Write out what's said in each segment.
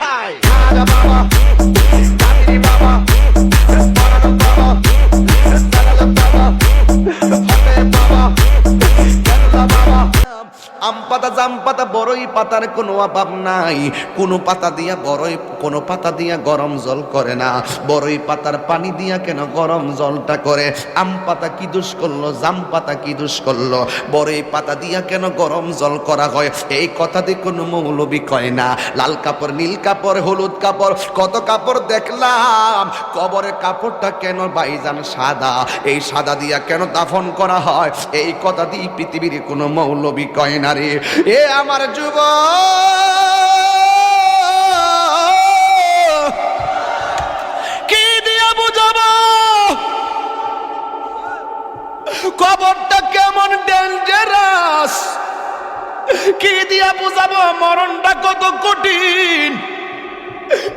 Hi. পাতার কোনো অভাব নাই। কোনো পাতা দিয়া বড়ই, কোনো পাতা দিয়া গরম জল করে না। বড়ই পাতার পানি দিয়া কেন গরম জলটা করে? আম পাতা কি দুষ করল? জাম পাতা কি দুষ করল? বড়ই পাতা দিয়া কেন গরম জল করা হয়? এই কথা দিয়ে কোনো মৌলবি কয় না। লাল কাপড়, নীল কাপড়, হলুদ কাপড়, কত কাপড় দেখলাম। কবরের কাপড়টা কেন বাইজান সাদা? এই সাদা দিয়া কেন দাফন করা হয়? এই কথা দিয়ে পৃথিবীর কোনো মৌলবি কয় না রে। এ আমার যুব। কি দিয়ে বুঝাব? কবরটা কেমন ডেঞ্জারাস কি দিয়ে বুঝাবো? মরণটা কত কঠিন?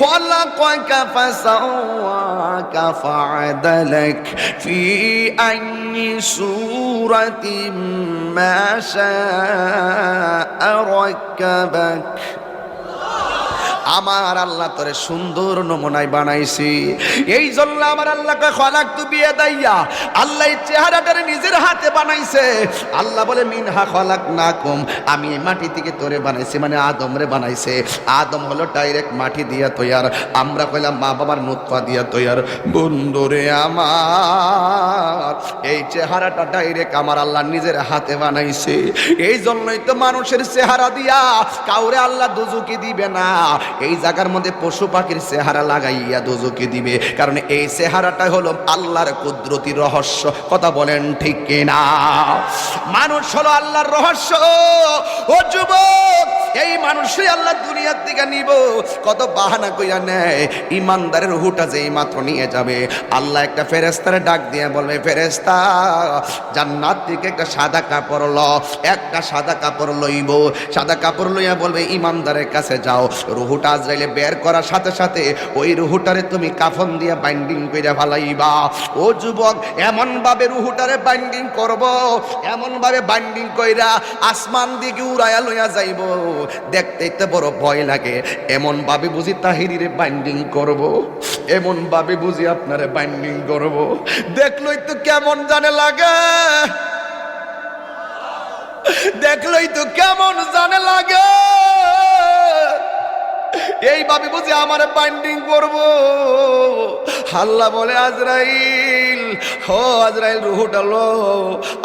خلقك فسواك فعدلك في أي سورة ما شاء ركبك. আমার আল্লাহ তোরে সুন্দর নমুনায় বানাইছি। এই জন্য আমার আল্লাহকে খলাক তু বিয়ে দাইয়া, আল্লাহ চেহারাটারে নিজের হাতে বানাইছে। আল্লাহ বলে, মিনহা খলাক না কম আমি এই মাটি থেকে তোরে বানাইছি মানে আদমরে বানাইছে। আদম হলো ডাইরেক্ট মাটি দিয়া তৈয়ার, আমরা কইলাম মা বাবার নুৎফা দিয়া তৈয়ার। বন্ধুরে আমার, এই চেহারাটা ডাইরেক্ট আমার আল্লাহ নিজের হাতে বানাইছে। এই জন্যই তো মানুষের চেহারা দিয়া কাউরে আল্লাহ দুজুকি দিবে না। এই জায়গার মধ্যে পশু পাখির চেহারা লাগাইয়া দোজকে দিবে। কারণ এই চেহারাটা হলো আল্লাহর কুদরতি রহস্য। কথা বলেন ঠিক কিনা? মানুষ হলো আল্লাহর রহস্য। ও যুবক এই মানুষই আল্লাহ দুনিয়ার দিকে নিব। কত বাহানা কইয়া নেয়। ইমানদারের হুটা যেই মাত্র নিয়ে যাবে। আল্লাহ একটা ফেরেস্তারে ডাক দিয়ে বলবে ফেরেস্তা জান্নাত থেকে একটা সাদা কাপড় ল, একটা সাদা কাপড় লইব। সাদা কাপড় লইয়া বলবে, ইমানদারের কাছে যাও। রুহুটা আজরাইলে বের করার সাথে সাথে ওই রুহুটারে তুমি কাফন দিয়ে বাইন্ডিং করে ভালাইবা ও যুবক এমন ভাবে রুহুটারে বাইন্ডিং করব এমন ভাবে বাইন্ডিং কইরা আসমান দিকে উড়াইয়া লইয়া যাইব। দেখতে তো বড় ভয় লাগে। এমন ভাবে বুঝি তাহিরিরে বাইন্ডিং করব। এমন ভাবে বুঝি আপনারে বাইন্ডিং করব। দেখলই তো কেমন জানে লাগে। দেখলই তো কেমন জানে লাগে। এইভাবে বুঝি আমার বাইন্ডিং করব। হাল্লা বলে, আজরাইল হো আজরাইল, রুহুটা লো।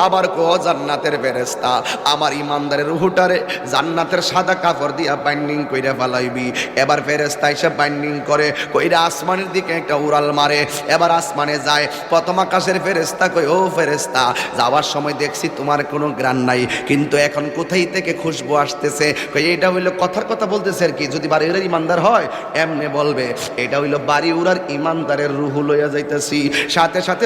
আবার কো জান্নাতের ফেরেস্তা আমার ইমানদারের রুহুটারে জান্নাতের সাদা কাপড় দিয়া বাইন্ডিং কইরা ফালাইবি। এবার ফেরেস্তা এসে বাইন্ডিং করে, কইরা আসমানের দিকে একটা উড়াল মারে। এবার আসমানে যায়, প্রথম আকাশের ফেরেস্তা কই ও ফেরেস্তা যাওয়ার সময় দেখছি তোমার কোনো গ্রান নাই, কিন্তু এখন কোথায় থেকে খুশবু আসতেছে? এটা হইল কথার কথা বলতেছে আর কি, যদি বাড়ি উড়ার ইমানদার হয়, এমনি বলবে। এটা হইল বাড়ি উড়ার ইমানদারের রুহু লইয়া যাইতেছি। সাথে সাথে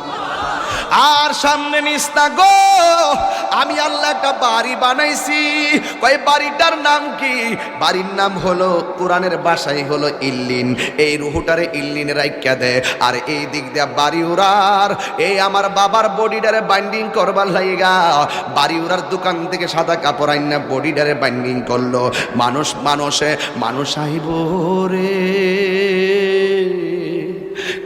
আর সামনে নিস না গো। আমি আল্লাহ একটা বাড়ি বানাইছি। কই বাড়িটার নাম কি? বাড়ির নাম হলো, কোরআনের বাসাই হলো ইল্লিন। এই রুহুটারে ইল্লিনে রাইখা দে। আর এই দিক দিয়া বাড়ি উড়ার। এই আমার বাবার বডিটারে বাইন্ডিং করবার লাইগা। বাড়ি উড়ার দোকান থেকে সাদা কাপড় আইনা বডিটারে বাইন্ডিং করল। মানুষ মানুষে, মানুষ আহিব রে।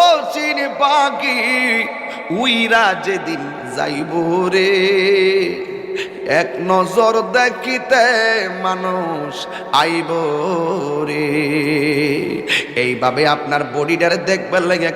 ও চিনি পাখি, উইরা যেদিন যাইব রে। এক নজর দেখিতে মানুষ আইব রে। এইভাবে আপনার বডিটারে দেখবার লাগে